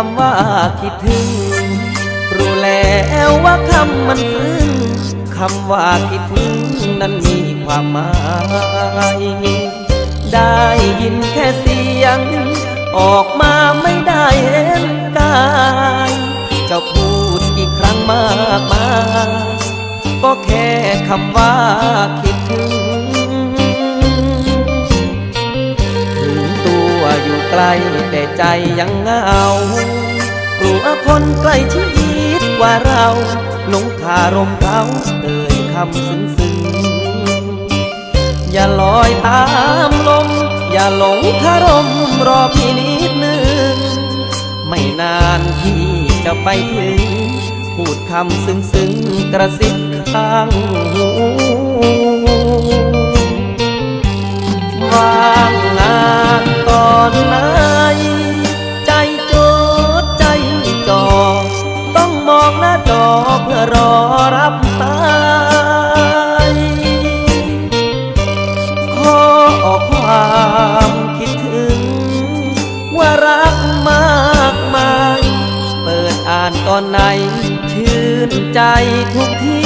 คำว่าคิดถึง รู้แล้วว่าคำมันซึ้งคำว่าคิดถึงนั้นมีความหมาย ได้ยินแค่เสียง ออกมาไม่ได้เห็นกาย ใจยังเงากลัวคนใกล้ชิดกว่าเราหลงคารมเขาเอ่ยคำซึ้งซึ้งอย่าลอยตามลม อย่าหลงคารมรอพี่นิดนึง ไม่นานพี่จะไปถึง พูดคำซึ้งซึ้งกระซิบข้างหูว่าง รอรับสายขอความคิดถึง ว่ารักมากมาย เปิดอ่านตอนไหน ชื่นใจทุกที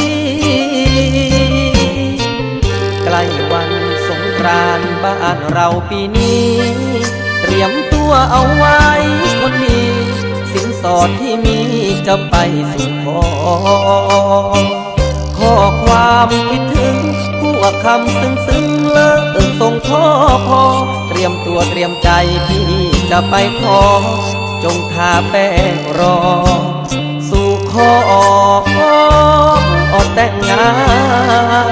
ใกล้วันสงกรานต์บ้านเราปีนี้ เตรียมตัวเอาไว้คนนี้ สอดที่มีจะไปสู่ขอ ข้อความคิดถึงพวกคำซึ้งซึ้งๆเลิกส่งพ่อพอ เตรียมตัวเตรียมใจพี่จะไปขอ จงทาแป้งรอ สู่ขอแต่งงาน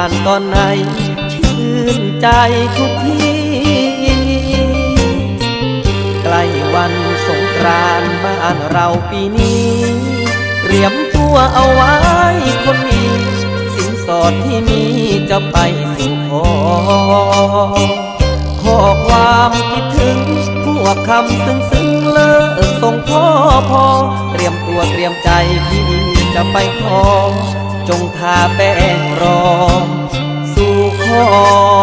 านตอนไหน ชื่นใจทุกทีใกล้วันสงกรานต์บ้านเราปีนี้เตรียมตัวเอาไว้คนนี้สินสอดที่มีจะไปสู่ขอข้อความคิดถึงพวกคำซึ้งซึ้งๆเลิกส่งพ่อพอ เตรียมตัวเตรียมใจพี่จะไปขอ จงทาแป้งรอสู่ขอ